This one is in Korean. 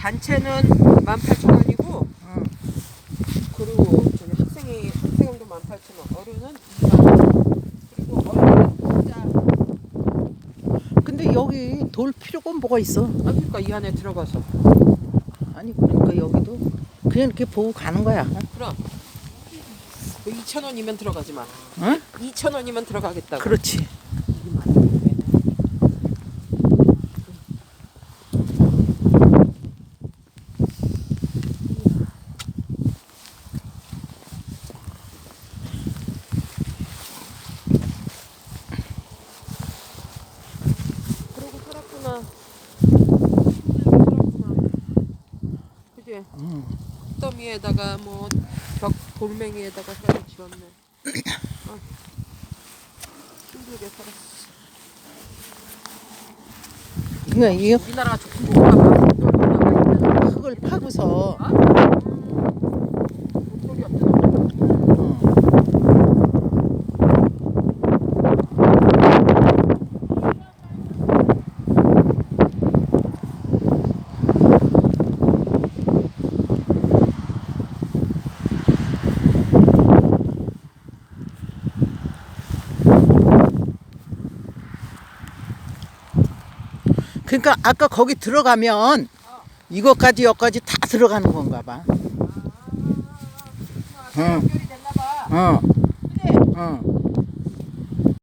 단체는 18,000원이고 응. 그리고 저기 학생이 학생도 18,000원, 어른은 2만 원. 그리고 어른은 진짜 근데 여기 돌 필요가 뭐가 있어? 아 그러니까 이 안에 들어가서 아니 그러니까 여기도 그냥 이렇게 보고 가는 거야. 그럼 2,000원이면 들어가지 마. 응? 2,000원이면 들어가겠다고. 그렇지. 그러고 살았구나. 힘들게 살았구나. 그지? 응. 더미에다가 뭐 벽 돌멩이에다가 살을 지었네. 아, 힘들게 살았어. 그러니까 이 우리나라가 좋은 거가 막 나와 있잖아. 흙을 파고서 목소리 없잖아. 응. 그러니까 아까 거기 들어가면 이것까지 여기까지 다 들어가는 건가 봐. 응. 어. 그지? 어.